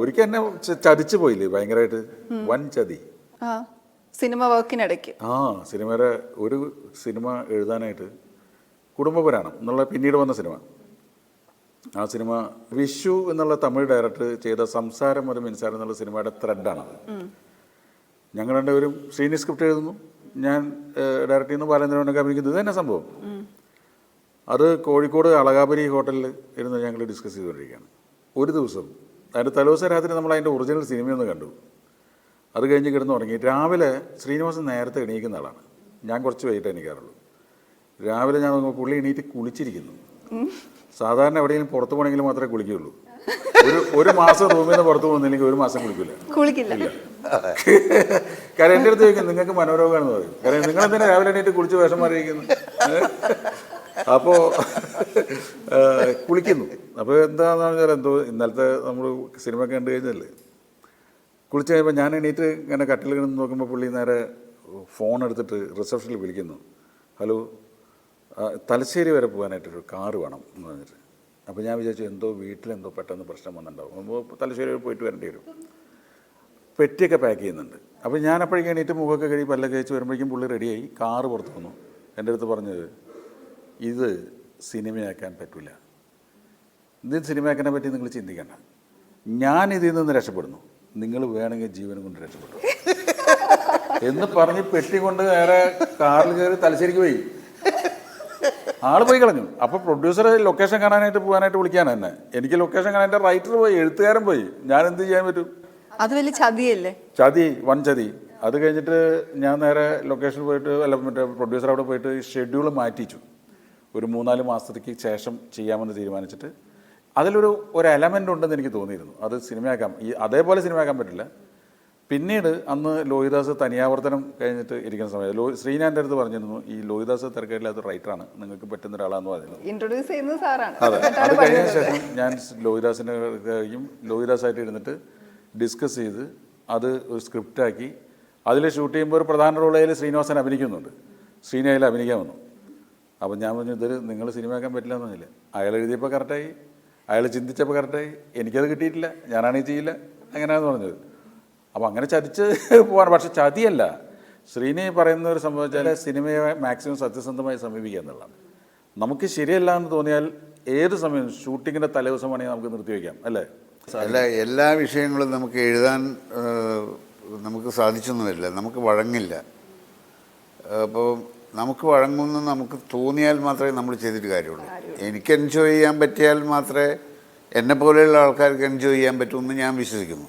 ഒരിക്കൽ എന്നെ ചതിച്ചു പോയില്ലേ ഭയങ്കരമായിട്ട് വൻ ചതി. ആ സിനിമ വർക്കിനിടയ്ക്ക്. ആ സിനിമയുടെ ഒരു സിനിമ എഴുതാനായിട്ട് കുടുംബപുരാണം എന്നുള്ള പിന്നീട് വന്ന സിനിമ. ആ സിനിമ വിഷു എന്നുള്ള തമിഴ് ഡയറക്ടർ ചെയ്ത സംസാരം ഒരു മിൻസാരം എന്നുള്ള സിനിമയുടെ ത്രെഡാണ് ഞങ്ങൾ രണ്ടുപേരും സീനിയർ സ്ക്രിപ്റ്റ് എഴുതുന്നു. ഞാൻ ഡയറക്റ്റ് ചെയ്യുന്നു. ബാലേന്ദ്രനൊക്കെ അഭിനയിക്കുന്നു ഇത് തന്നെ സംഭവം? അത് കോഴിക്കോട് അളകാപുരി ഹോട്ടലിൽ ഇരുന്ന് ഞങ്ങൾ ഡിസ്കസ് ചെയ്തുകൊണ്ടിരിക്കുകയാണ്. ഒരു ദിവസം അതിന്റെ തലേദിവസം രാത്രി നമ്മൾ അതിന്റെ ഒറിജിനൽ സിനിമയൊന്ന് കണ്ടു. അത് കഴിഞ്ഞ് കിടന്ന് തുടങ്ങി രാവിലെ ശ്രീനിവാസൻ നേരത്തെ എണീക്കുന്ന ആളാണ്. ഞാൻ കുറച്ച് വൈകിട്ട് എണീക്കാറുള്ളൂ. രാവിലെ ഞാൻ നോക്കുമ്പോൾ പുള്ളി എണീറ്റ് കുളിച്ചിരിക്കുന്നു. സാധാരണ എവിടെയെങ്കിലും പുറത്ത് പോകണമെങ്കിൽ മാത്രമേ കുളിക്കുകയുള്ളൂ. ഒരു ഒരു മാസം റൂമിൽ നിന്ന് പുറത്ത് പോകുന്നില്ലെങ്കിൽ ഒരു മാസം കുളിക്കില്ല. കുളിക്കില്ല കാരണം എന്റെ അടുത്ത് ചോദിക്കും നിങ്ങൾക്ക് മനോരോഗമാണെന്ന് പറയും. കാരണം നിങ്ങൾ എന്തിനാ രാവിലെ എണീറ്റ് കുളിച്ച് വേഷം മാറിയിരിക്കുന്നു അപ്പോൾ കുളിക്കുന്നു. അപ്പോൾ എന്താണെന്ന് പറഞ്ഞാൽ എന്തോ ഇന്നലത്തെ നമ്മൾ സിനിമ കണ്ടു കഴിഞ്ഞല്ലേ കുളിച്ച് കഴിയുമ്പോൾ ഞാൻ എണീറ്റ് ഇങ്ങനെ കട്ടിൽ കിടന്ന് നോക്കുമ്പോൾ പുള്ളി നേരെ ഫോൺ എടുത്തിട്ട് റിസപ്ഷനിൽ വിളിക്കുന്നു. ഹലോ തലശ്ശേരി വരെ പോകാനായിട്ടൊരു കാറ് വേണം എന്ന് പറഞ്ഞിട്ട്. അപ്പോൾ ഞാൻ വിചാരിച്ചു എന്തോ വീട്ടിലെന്തോ പെട്ടെന്ന് പ്രശ്നം വന്നിട്ടുണ്ടാവും. അപ്പോൾ തലശ്ശേരി പോയിട്ട് വരേണ്ടി വരും. പെട്ടിയൊക്കെ പാക്ക് ചെയ്യുന്നുണ്ട്. അപ്പോൾ ഞാൻ അപ്പോഴേക്കും എണീറ്റ് മുഖമൊക്കെ കഴിയും പല്ല കഴിച്ച് വരുമ്പോഴേക്കും പുള്ളി റെഡിയായി. കാറ് പുറത്ത് വന്നു. എന്റെ അടുത്ത് പറഞ്ഞത് ഇത് സിനിമയാക്കാൻ പറ്റില്ല ഇത് സിനിമയാക്കാനെ പറ്റി നിങ്ങൾ ചിന്തിക്കണ്ട. ഞാൻ ഇതിൽ നിന്ന് രക്ഷപ്പെടുന്നു. നിങ്ങൾ വേണമെങ്കിൽ ജീവനും കൊണ്ട് രക്ഷപ്പെട്ടു. എന്ന് പറഞ്ഞ് പെട്ടി കൊണ്ട് നേരെ കാറിൽ കയറി തലശ്ശേരിക്ക് പോയി. ആൾ പോയി കളഞ്ഞു. അപ്പോൾ പ്രൊഡ്യൂസർ ലൊക്കേഷൻ കാണാനായിട്ട് പോകാനായിട്ട് വിളിക്കാൻ എന്നെ. എനിക്ക് ലൊക്കേഷൻ കാണാൻ റൈറ്റർ പോയി എഴുത്തുകാരൻ പോയി. ഞാൻ എന്ത് ചെയ്യാൻ പറ്റും? അത് വലിയ ചതിയല്ലേ? ചതി വൺ ചതി. അത് കഴിഞ്ഞിട്ട് ഞാൻ നേരെ ലൊക്കേഷൻ പോയിട്ട് അല്ല മറ്റേ പ്രൊഡ്യൂസർ അവിടെ പോയിട്ട് ഷെഡ്യൂൾ മാറ്റിച്ചു. ഒരു മൂന്നാൽ മാസത്തേക്ക് ശേഷം ചെയ്യാമെന്ന് തീരുമാനിച്ചിട്ട് അതിലൊരു ഒരു എലമെന്റ് ഉണ്ടെന്ന് എനിക്ക് തോന്നിയിരുന്നു. അത് സിനിമയാക്കാം ഈ അതേപോലെ സിനിമയാക്കാൻ പറ്റില്ല. പിന്നീട് അന്ന് ലോഹിദാസ് തനിയാവർത്തനം കഴിഞ്ഞിട്ട് ഇരിക്കുന്ന സമയത്ത് ലോ ശ്രീനാന്റെ അടുത്ത് പറഞ്ഞിരുന്നു ഈ ലോഹിദാസ് തിരക്കേടില്ലാത്ത റൈറ്ററാണ് നിങ്ങൾക്ക് പറ്റുന്ന ഒരാളാന്ന് പറയുന്നത് ഇൻട്രൊഡ്യൂസ് ചെയ്യുന്ന സാറാണ്. അതെ. അത് കഴിഞ്ഞ ശേഷം ഞാൻ ലോഹിദാസിനെ കഴിയും ലോഹിദാസായിട്ട് ഇരുന്നിട്ട് ഡിസ്കസ് ചെയ്ത് അത് ഒരു സ്ക്രിപ്റ്റാക്കി അതിൽ ഷൂട്ട് ചെയ്യുമ്പോൾ ഒരു പ്രധാന റോളയിൽ ശ്രീനിവാസൻ അഭിനയിക്കുന്നുണ്ട്. ശ്രീനയിൽ അഭിനയിക്കാൻ വന്നു. അപ്പം ഞാൻ പറഞ്ഞു ഇതൊരു നിങ്ങൾ സിനിമയാക്കാൻ പറ്റില്ല എന്ന് പറഞ്ഞില്ല? അയാൾ എഴുതിയപ്പോൾ കറക്റ്റായി അയാൾ ചിന്തിച്ചപ്പോൾ കറക്റ്റായി എനിക്കത് കിട്ടിയിട്ടില്ല ഞാനാണെങ്കിൽ ചെയ്യില്ല അങ്ങനെയാണെന്ന് പറഞ്ഞത്. അപ്പോൾ അങ്ങനെ ചതിച്ച് പോകാൻ പക്ഷെ ചതിയല്ല. ശ്രീനി പറയുന്ന ഒരു സംഭവം വെച്ചാൽ സിനിമയെ മാക്സിമം സത്യസന്ധമായി സമീപിക്കുക എന്നുള്ളതാണ്. നമുക്ക് ശരിയല്ല എന്ന് തോന്നിയാൽ ഏത് സമയം ഷൂട്ടിങ്ങിന്റെ തലേദിവസം വേണമെങ്കിൽ നമുക്ക് നിർത്തിവെക്കാം അല്ലേ? അല്ല എല്ലാ വിഷയങ്ങളും നമുക്ക് എഴുതാൻ നമുക്ക് സാധിച്ചൊന്നുമില്ല. നമുക്ക് വഴങ്ങില്ല. അപ്പോൾ നമുക്ക് വഴങ്ങുമെന്ന് നമുക്ക് തോന്നിയാൽ മാത്രമേ നമ്മൾ ചെയ്തിട്ട് കാര്യമുള്ളൂ. എനിക്ക് എൻജോയ് ചെയ്യാൻ പറ്റിയാൽ മാത്രമേ എന്നെ പോലെയുള്ള ആൾക്കാർക്ക് എൻജോയ് ചെയ്യാൻ പറ്റുമെന്ന് ഞാൻ വിശ്വസിക്കുന്നു.